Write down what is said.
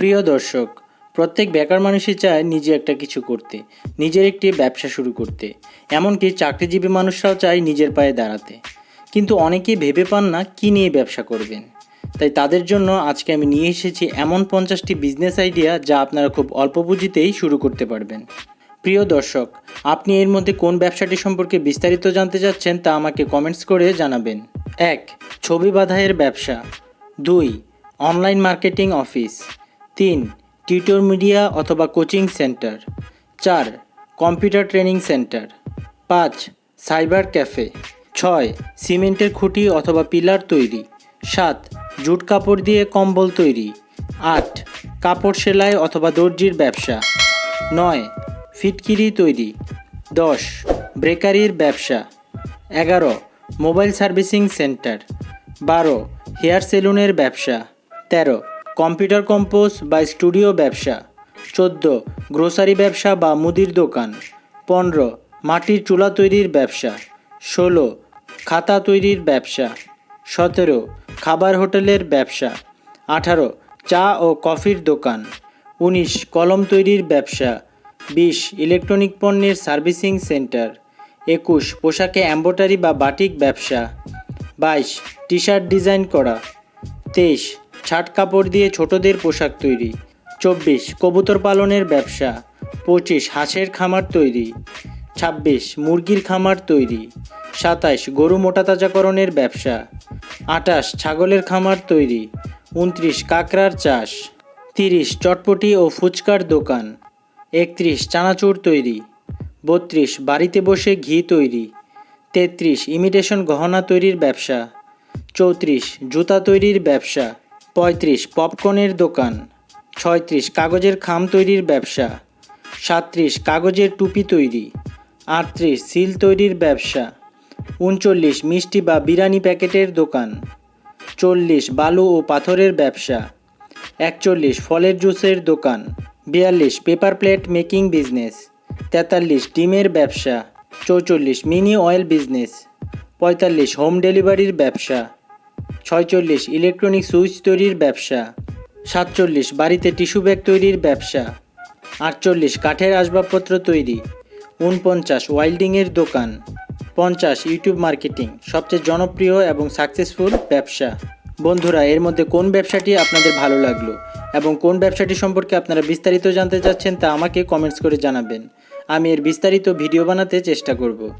প্রিয় দর্শক, প্রত্যেক বেকার মানুষই চায় নিজে একটা কিছু করতে, নিজের একটি ব্যবসা শুরু করতে। এমনকি চাকরিজীবী মানুষরাও চায় নিজের পায়ে দাঁড়াতে। কিন্তু অনেকেই ভেবে পান না কী নিয়ে ব্যবসা করবেন। তাই তাদের জন্য আজকে আমি নিয়ে এসেছি এমন পঞ্চাশটি বিজনেস আইডিয়া যা আপনারা খুব অল্প পুঁজিতেই শুরু করতে পারবেন। প্রিয় দর্শক, আপনি এর মধ্যে কোন ব্যবসাটি সম্পর্কে বিস্তারিত জানতে চাচ্ছেন তা আমাকে কমেন্টস করে জানাবেন। এক, ছবি বাধাইয়ের ব্যবসা। দুই, অনলাইন মার্কেটিং অফিস। তিন, টিউটর মিডিয়া অথবা কোচিং সেন্টার। চার, কম্পিউটার ট্রেনিং সেন্টার। পাঁচ, সাইবার ক্যাফে। ছয়, সিমেন্টের খুঁটি অথবা পিলার তৈরি। সাত, জুট কাপড় দিয়ে কম্বল তৈরি। আট, কাপড় সেলাই অথবা দর্জির ব্যবসা। নয়, ফিটকিরি তৈরি। দশ, ব্রেকারির ব্যবসা। এগারো, মোবাইল সার্ভিসিং সেন্টার। বারো, হেয়ার সেলুনের ব্যবসা। তেরো কম্পিউটার কম্পোজ বা স্টুডিও ব্যবসা। চোদ্দ, গ্রোসারি ব্যবসা বা মুদির দোকান। পনেরো, মাটির চুলা তৈরির ব্যবসা। ষোলো, খাতা তৈরির ব্যবসা। সতেরো, খাবার হোটেলের ব্যবসা। আঠারো, চা ও কফির দোকান। উনিশ, কলম তৈরির ব্যবসা। বিশ, ইলেকট্রনিক পণ্যের সার্ভিসিং সেন্টার। একুশ, পোশাকে এম্বোটারি বা বাটিক ব্যবসা। বাইশ টি শার্ট ডিজাইন করা। তেইশ ছাট কাপড় দিয়ে ছোটদের পোশাক তৈরি। চব্বিশ, কবুতর পালনের ব্যবসা। পঁচিশ, হাঁসের খামার তৈরি। ছাব্বিশ, মুরগির খামার তৈরি। সাতাইশ, গরু মোটাতাজাকরণের ব্যবসা। আটাশ ছাগলের খামার তৈরি। উনত্রিশ, কাঁকড়ার চাষ। তিরিশ, চটপটি ও ফুচকার দোকান। একত্রিশ, চানাচুর তৈরি। বত্রিশ, বাড়িতে বসে ঘি তৈরি। তেত্রিশ, ইমিটেশন গহনা তৈরির ব্যবসা। চৌত্রিশ, জুতা তৈরির ব্যবসা। পঁয়ত্রিশ, পপকর্নের দোকান। ছয়ত্রিশ, কাগজের খাম তৈরির ব্যবসা। সাতত্রিশ, কাগজের টুপি তৈরি। আটত্রিশ, সিল তৈরির ব্যবসা। উনচল্লিশ, মিষ্টি বা বিরিয়ানি প্যাকেটের দোকান। চল্লিশ, বালু ও পাথরের ব্যবসা। একচল্লিশ, ফলের জুসের দোকান। বিয়াল্লিশ, পেপার প্লেট মেকিং বিজনেস। তেতাল্লিশ, ডিমের ব্যবসা। চৌচল্লিশ, মিনি অয়েল বিজনেস। পঁয়তাল্লিশ, হোম ডেলিভারির ব্যবসা। ছয়চল্লিশ ইলেকট্রনিক সুইচ তৈরির ব্যবসা। সাতচল্লিশ, বাড়িতে টিস্যু ব্যাগ তৈরির ব্যবসা। আটচল্লিশ, কাঠের আসবাবপত্র তৈরি। উনপঞ্চাশ ওয়াইল্ডিংয়ের দোকান। পঞ্চাশ, ইউটিউব মার্কেটিং, সবচেয়ে জনপ্রিয় এবং সাকসেসফুল ব্যবসা। বন্ধুরা, এর মধ্যে কোন ব্যবসাটি আপনাদের ভালো লাগল এবং কোন ব্যবসাটি সম্পর্কে আপনারা বিস্তারিত জানতে চাচ্ছেন তা আমাকে কমেন্টস করে জানাবেন। আমি এর বিস্তারিত ভিডিও বানাতে চেষ্টা করব।